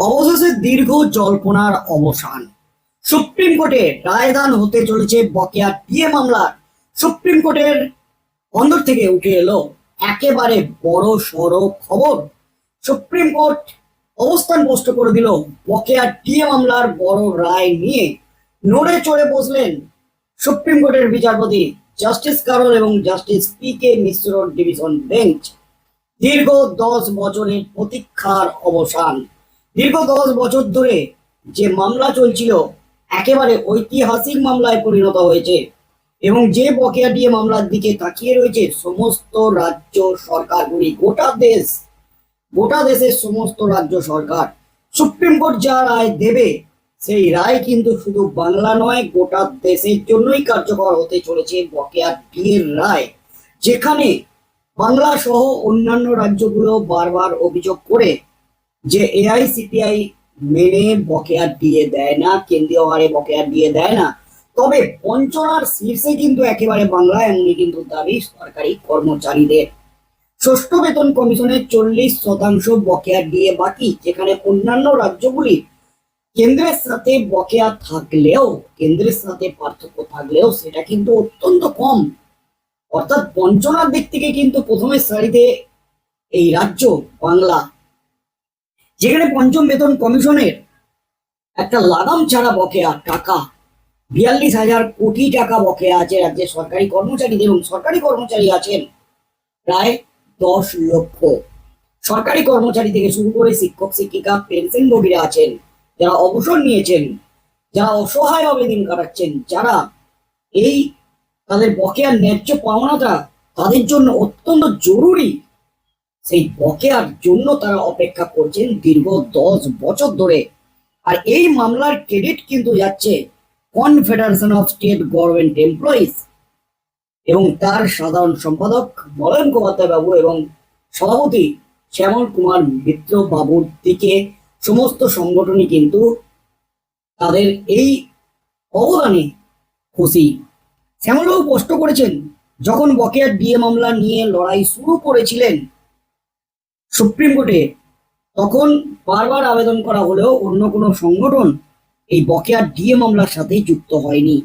অবশেষে দীর্ঘ জল্পনার অবসান। সুপ্রিম কোর্টে রায়দান হতে চলেছে বকেয়া ডিএ মামলার। সুপ্রিম কোর্টের অন্দর থেকে উঠে এলো একেবারে বড় সড় খবর। সুপ্রিম কোর্ট অবস্থান স্পষ্ট করে দিল বকেয়া ডিএ মামলার বড় রায় নিয়ে। নড়ে চড়ে বসলেন সুপ্রিম কোর্টের বিচারপতি জাস্টিস কারোল এবং justice P K Mishra division bench. দীর্ঘ দশ বছরের প্রতীক্ষার অবসান। দীর্ঘ দশ বছর ধরে যে মামলা চলছিল, একেবারে ঐতিহাসিক মামলায় পরিণত হয়েছে এবং যে বকেয়া দিয়ে মামলার দিকে তাকিয়ে রয়েছে, সমস্ত রাজ্য সরকারগুলি গোটা দেশ, গোটা দেশের সমস্ত রাজ্য সরকার, সুপ্রিম কোর্ট যা রায় দেবে, সেই রায় কিন্তু শুধু বাংলা নয়, গোটা দেশের জন্যই কার্যকর হতে চলেছে বকেয়া ডিএর রায়। যেখানে বাংলা সহ অন্যান্য রাজ্যগুলো বারবার অভিযোগ করে যে এআইসিপিআই মেনে বকেয়া দিয়ে দেয় না, কেন্দ্রীয় হারে বকেয়া দিয়ে দেয় না, তবে পঞ্চনার শীর্ষে কিন্তু একেবারে বাংলা, এমনই কিন্তু দাবি সরকারি কর্মচারীদের। ষষ্ঠ বেতন কমিশনের চল্লিশ শতাংশ বকেয়া দিয়ে বাকি, যেখানে অন্যান্য রাজ্যগুলি কেন্দ্রের সাথে বকেয়া থাকলেও, কেন্দ্রের সাথে পার্থক্য থাকলেও সেটা কিন্তু অত্যন্ত কম। অর্থাৎ বঞ্চনার দিক থেকে কিন্তু প্রথমে সারিতে এই রাজ্য, বাংলা যেখানে পঞ্চম বেতন কমিশনের একটা লাগাম ছাড়া বকেয়া টাকা, বিয়াল্লিশ হাজার কোটি টাকা বকেয়া আছে রাজ্যের সরকারি কর্মচারীদের এবং সরকারি কর্মচারী আছেন প্রায় দশ লক্ষ। সরকারি কর্মচারী থেকে শুরু করে শিক্ষক, শিক্ষিকা, পেনশন পেনশনভোগীরা আছেন, যারা অবসর নিয়েছেন, যারা অসহায়ভাবে দিন কাটাচ্ছেন, যারা এই তাদের বকেয়ার ন্যায্য পাওনাটা তাদের জন্য অত্যন্ত জরুরি সেই বকেয়ার জন্য তারা অপেক্ষা করছেন দীর্ঘ দশ বছর ধরে। আর এই মামলার ক্রেডিট কিন্তু যাচ্ছে confederation of state government employees এবং তার সাধারণ সম্পাদক মলয়ন মুখোপাধ্যায় বাবু এবং সভাপতি শ্যামল কুমার মিত্র বাবুর দিকে সমস্ত সংগঠনই কিন্তু তাদের এই অবদানে খুশি। শ্যামলবাবু স্পষ্ট করেছেন। যখন বকেয়ার ডিএ মামলা নিয়ে লড়াই শুরু করেছিলেন সুপ্রিম কোর্টে তখন বারবার আবেদন করা হলেও অন্য কোনো সংগঠন এই বকেয়ার ডিএ মামলার সাথে যুক্ত হয়নি।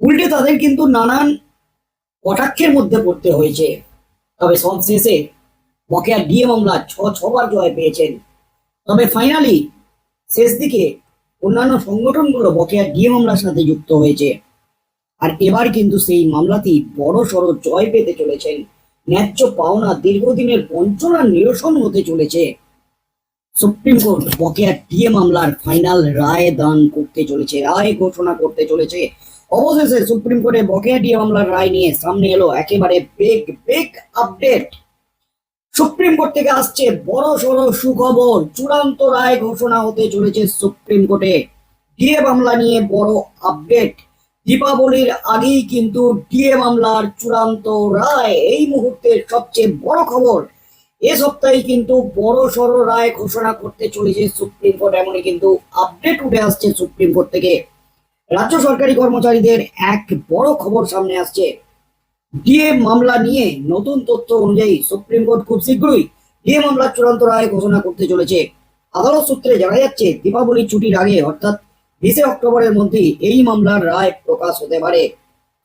উল্টে তাদের কিন্তু নানান কটাক্ষের মধ্যে পড়তে হয়েছে। তবে সব শেষে বকেয়ার ডিএ মামলা ছ, ছবার জয় পেয়েছেন। তবে ফাইনালি শেষ দিকে অন্যান্য সংগঠনগুলো বকেয়ার ডিএ মামলার সাথে যুক্ত হয়েছে। আর এবার কিন্তু সেই মামলাতেই বড় সড়ো জয় পেতে চলেছেন। ন্যায্য পাওনা দীর্ঘদিনের বঞ্চনার নিরসন হতে চলেছে। সুপ্রিম কোর্ট বকেয়া ডিএ মামলার ফাইনাল রায় দান করতে চলেছে, রায় ঘোষণা করতে চলেছে। অবশেষে সুপ্রিম কোর্টে বকেয়া ডিএ মামলার রায় নিয়ে সামনে এলো একেবারে big big update supreme court থেকে আসছে বড় সড়ো সুখবর, চূড়ান্ত রায় ঘোষণা হতে চলেছে সুপ্রিম কোর্টে। ডিএ মামলা নিয়ে বড় আপডেট দীপাবলির আগেই কিন্তু ডিএ মামলার চূড়ান্ত রায় এই মুহূর্তের সবচেয়ে বড় খবর। এ সপ্তাহে কিন্তু বড় সড় রায় ঘোষণা করতে চলেছে সুপ্রিম কোর্ট, এমনই কিন্তু আপডেট উঠে আসছে সুপ্রিম কোর্ট থেকে। রাজ্য সরকারি কর্মচারীদের এক বড় খবর সামনে আসছে। ডিএ মামলা নিয়ে নতুন তথ্য অনুযায়ী সুপ্রিম কোর্ট খুব শীঘ্রই ডিএ মামলার চূড়ান্ত রায় ঘোষণা করতে চলেছে। আদালত সূত্রে জানা যাচ্ছে দীপাবলির ছুটির আগে, অর্থাৎ বিশে অক্টোবরের মধ্যে এই মামলার রায় প্রকাশ হতে পারে।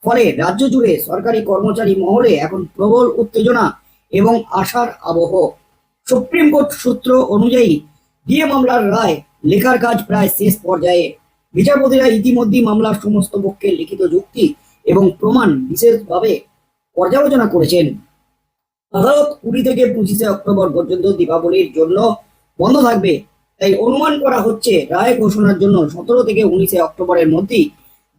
ফলে রাজ্য জুড়ে সরকারি কর্মচারী মহলে এখন প্রবল উত্তেজনা এবং আশার আবহ। সুপ্রিম কোর্ট সূত্র অনুযায়ী ডিএ মামলার রায় লেখার কাজ প্রায় শেষ পর্যায়ে। বিচারপতিরা ইতিমধ্যেই মামলার সমস্ত পক্ষের লিখিত যুক্তি এবং প্রমাণ বিশেষভাবে পর্যালোচনা করেছেন। আদালত কুড়ি থেকে পঁচিশে অক্টোবর পর্যন্ত দীপাবলির জন্য বন্ধ থাকবে তাই অনুমান করা হচ্ছে, রায় ঘোষণার জন্য সতেরো থেকে উনিশে অক্টোবরের মধ্যেই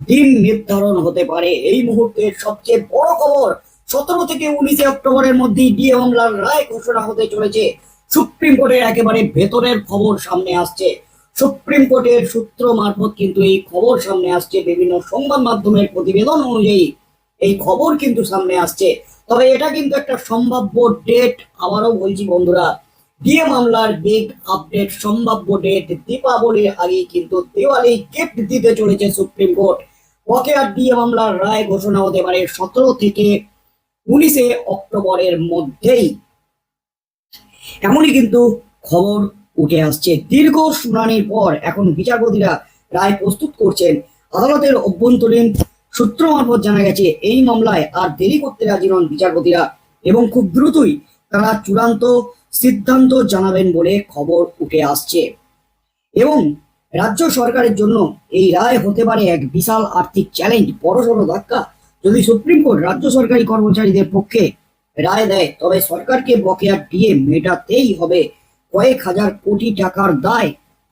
দিন নির্ধারণ হতে পারে। এই মুহূর্তের সবচেয়ে বড় খবর, সতেরো থেকে উনিশে অক্টোবরের মধ্যেই ডিএ মামলার রায় ঘোষণা হতে চলেছে। সুপ্রিম কোর্টের একেবারে ভেতরের খবর সামনে আসছে। সুপ্রিম কোর্টের সূত্র মারফত কিন্তু এই খবর সামনে আসছে। বিভিন্ন সংবাদ মাধ্যমের প্রতিবেদন অনুযায়ী এই খবর কিন্তু সামনে আসছে। তবে এটা কিন্তু একটা সম্ভাব্য ডেট আবারও বলছি বন্ধুরা ডিএ মামলার বিগ আপডেট সম্ভাব্য ডেট দীপাবলির আগে কিন্তু দিওয়ালি গিফট দিতে চলেছে সুপ্রিম কোর্ট। বকেয়ার ডিএ মামলার রায় ঘোষণা হতে পারে সতেরো থেকে উনিশে অক্টোবরের মধ্যেই। এমনই কিন্তু খবর উঠে আসছে। দীর্ঘ শুনানির পর এখন বিচারপতিরা রায় প্রস্তুত করছেন। আদালতের অভ্যন্তরীণ সূত্র মারফত জানা গেছে, এই মামলায় আর দেরি করতে রাজি নন বিচারপতিরা এবং খুব দ্রুতই তারা চূড়ান্ত সিদ্ধান্ত জানাবেন বলে খবর উঠে আসছে। এবং রাজ্য সরকারের জন্য এই রায় হতে পারে এক বিশাল আর্থিক চ্যালেঞ্জ বড়সড় ধাক্কা। যদি সুপ্রিম কোর্ট রাজ্য সরকারি কর্মচারীদের পক্ষে রায় দেয়, তবে সরকারকে বকেয়া দিয়ে মেটাতেই হবে কয়েক হাজার কোটি টাকার দায়।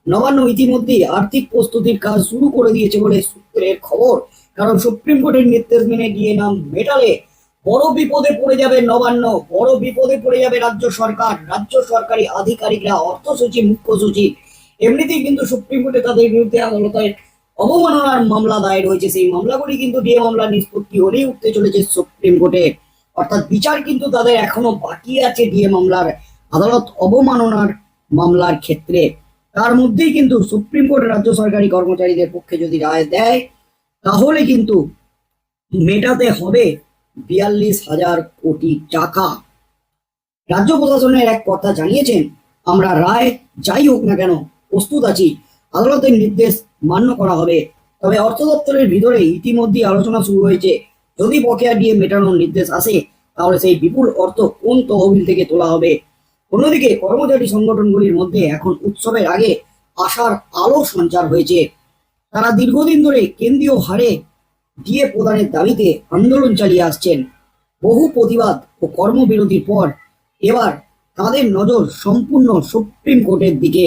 নবান্ন ইতিমধ্যেই আর্থিক প্রস্তুতির কাজ শুরু করে দিয়েছে বলে সূত্রের খবর। কারণ সুপ্রিম কোর্টের নির্দেশ মেনে গিয়ে নাম মেটালে বড় বিপদে পড়ে যাবে নবান্ন, বড় বিপদে পড়ে যাবে রাজ্য সরকার। রাজ্য সরকারি আধিকারিকরা, অর্থ সচিব, মুখ্য সচিব, এমনিতেই কিন্তু সুপ্রিম কোর্টে তাদের বিরুদ্ধে আদালতের অবমাননার মামলা দায়ের হয়েছে। সেই মামলাগুলি কিন্তু ডিএ মামলা নিষ্পত্তি হলেই উঠতে চলেছে সুপ্রিম কোর্টে। অর্থাৎ বিচার কিন্তু তাদের এখনও বাকি আছে ডিএ মামলার আদালত অবমাননার মামলার ক্ষেত্রে। তার মধ্যেই কিন্তু সুপ্রিম কোর্ট রাজ্য সরকারি কর্মচারীদের পক্ষে যদি রায় দেয়, তাহলে কিন্তু মেটাতে হবে বিয়াল্লিশ হাজার কোটি টাকা। রাজ্য প্রশাসনের এক কর্তা জানিয়েছেন, আমরা রায় যাই হোক না কেন প্রস্তুত আছি। আদালতের নির্দেশ মান্য করা হবে। তবে অর্থ দপ্তরের ভিতরে ইতিমধ্যে আলোচনা শুরু হয়েছে। যদি বকেয়া দিয়ে মেটানোর নির্দেশ আসে, তাহলে সেই বিপুল অর্থ কোন তহবিল থেকে তোলা হবে? অন্যদিকে কর্মচারী সংগঠনগুলির মধ্যে এখন উৎসবের আগে আশার আলো সঞ্চার হয়েছে। তারা দীর্ঘদিন ধরে কেন্দ্রীয় হারে ডিএ প্রদানের দাবিতে আন্দোলন চালিয়ে আসছেন। বহু প্রতিবাদ ও কর্মবিরতির পর এবার তাদের নজর সম্পূর্ণ সুপ্রিম কোর্টের দিকে।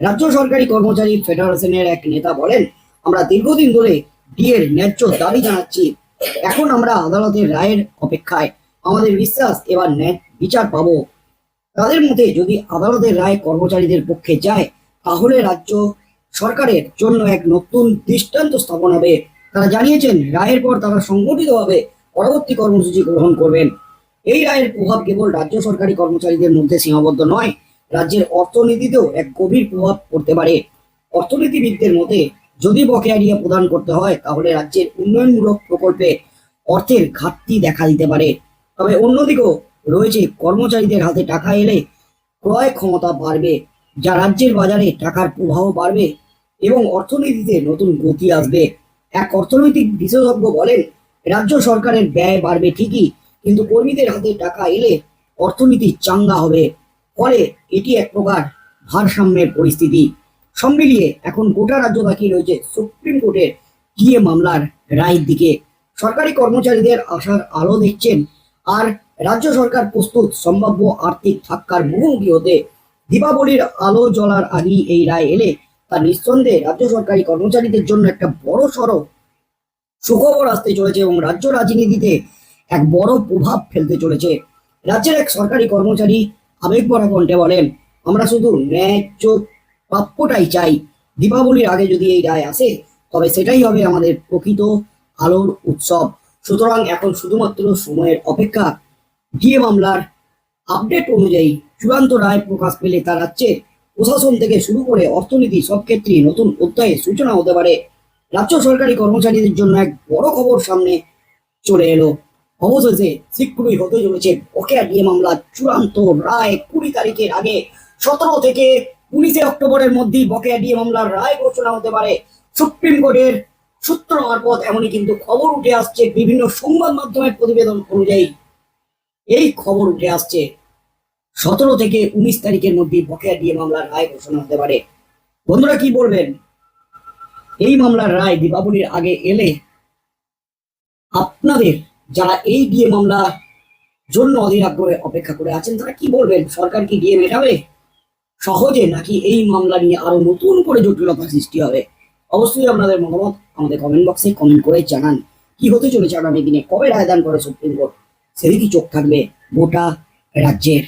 রাজ্য সরকারি কর্মচারী ফেডারেশনের এক নেতা বলেন, আমরা দীর্ঘদিন ধরে ডিএর ন্যায্য দাবি জানাচ্ছি। এখন আমরা আদালতের রায়ের অপেক্ষায়। আমাদের বিশ্বাস, এবার ন্যায় বিচার পাবো। তাদের মতে, যদি আদালতের রায় কর্মচারীদের পক্ষে যায়, তাহলে রাজ্য সরকারের জন্য এক নতুন দৃষ্টান্ত স্থাপন হবে। তারা জানিয়েছেন, রায়ের পর তারা সংগঠিতভাবে পরবর্তী কর্মসূচি গ্রহণ করবেন। এই রায়ের প্রভাব কেবল রাজ্য সরকারি কর্মচারীদের মধ্যে সীমাবদ্ধ নয়, রাজ্যের অর্থনীতিতেও এক গভীর প্রভাব পড়তে পারে। অর্থনীতিবিদদের মতে, যদি বকেয়া প্রদান করতে হয়, তাহলে রাজ্যের উন্নয়নমূলক প্রকল্পে অর্থের ঘাটতি দেখা দিতে পারে। তবে অন্যদিকেও রয়েছে, কর্মচারীদের হাতে টাকা এলে ক্রয় ক্ষমতা বাড়বে, যা রাজ্যের বাজারে টাকার প্রবাহ বাড়বে এবং অর্থনীতিতে নতুন গতি আসবে। এক অর্থনৈতিক বিশেষজ্ঞ বলেন, রাজ্য সরকারের ব্যয় বাড়বে ঠিকই, কিন্তু কর্মীদের হাতে টাকা এলে অর্থনীতি চাঙ্গা হবে। ফলে এটি এক প্রকার ভারসাম্যের পরিস্থিতি। সব মিলিয়ে এখন গোটা রাজ্য তাকিয়ে রয়েছে সুপ্রিম কোর্টের গিয়ে মামলার রায়ের দিকে। সরকারি কর্মচারীদের আশার আলো দেখছেন, আর রাজ্য সরকার প্রস্তুত সম্ভাব্য আর্থিক ধাক্কার মুখোমুখি হতে দীপাবলির আলো জ্বলার আগেই এই রায় এলে তা নিঃসন্দেহে রাজ্য সরকারি কর্মচারীদের জন্য একটা বড় সড়ো সুখবর আসতে চলেছে এবং রাজ্য রাজনীতিতে এক বড় প্রভাব ফেলতে চলেছে। রাজ্যের এক সরকারি কর্মচারী আবেগভরা কণ্ঠে বলেন, আমরা শুধু ন্যায্য প্রাপ্যটাই চাই। দীপাবলির আগে যদি এই রায় আসে, তবে সেটাই হবে আমাদের প্রকৃত আলোর উৎসব। সুতরাং এখন শুধুমাত্র সময়ের অপেক্ষা। ডিএ মামলার আপডেট অনুযায়ী চূড়ান্ত রায় প্রকাশ পেলে তা রাজ্যের প্রশাসন থেকে শুরু করে অর্থনীতি সব ক্ষেত্রেই নতুন অধ্যায়ের সূচনা হতে পারে। রাজ্য সরকারি কর্মচারীদের জন্য এক বড় খবর সামনে চলে এলো। অবশেষে শীঘ্রই হতে চলেছে বকেয়া ডিএ মামলা। চূড়ান্ত রায় কুড়ি তারিখের আগে সতেরো থেকে উনিশে অক্টোবরের মধ্যেই বকেয়া ডিএ মামলার রায় ঘোষণা হতে পারে। সুপ্রিম কোর্টের সূত্র মারফত এমনই কিন্তু খবর উঠে আসছে বিভিন্ন সংবাদ মাধ্যমের প্রতিবেদন অনুযায়ী। এই খবর উঠে আসছে। সতেরো থেকে উনিশ তারিখের মধ্যে বকেয়া ডিএ মামলার রায় ঘোষণা হতে পারে। বন্ধুরা কি বলবেন? এই মামলার রায় দীপাবলির আগে এলে আপনাদের যারা এই ডিএ মামলা জন্য অধীর আগ্রহে অপেক্ষা করে আছেন, তারা কি বলবেন? সরকার কি ডিএ মেটাবে? সহজে নাকি এই মামলা নিয়ে আরও নতুন করে জটিলতা সৃষ্টি হবে? অবশ্যই আপনাদের মতামত আমাদের কমেন্ট বক্সে কমেন্ট করে জানান। কি হতে চলেছে আগামী দিনে? কবে রায়দান করে সুপ্রিম কোর্ট? সেদিকে চোখ থাকবে গোটা রাজ্যের।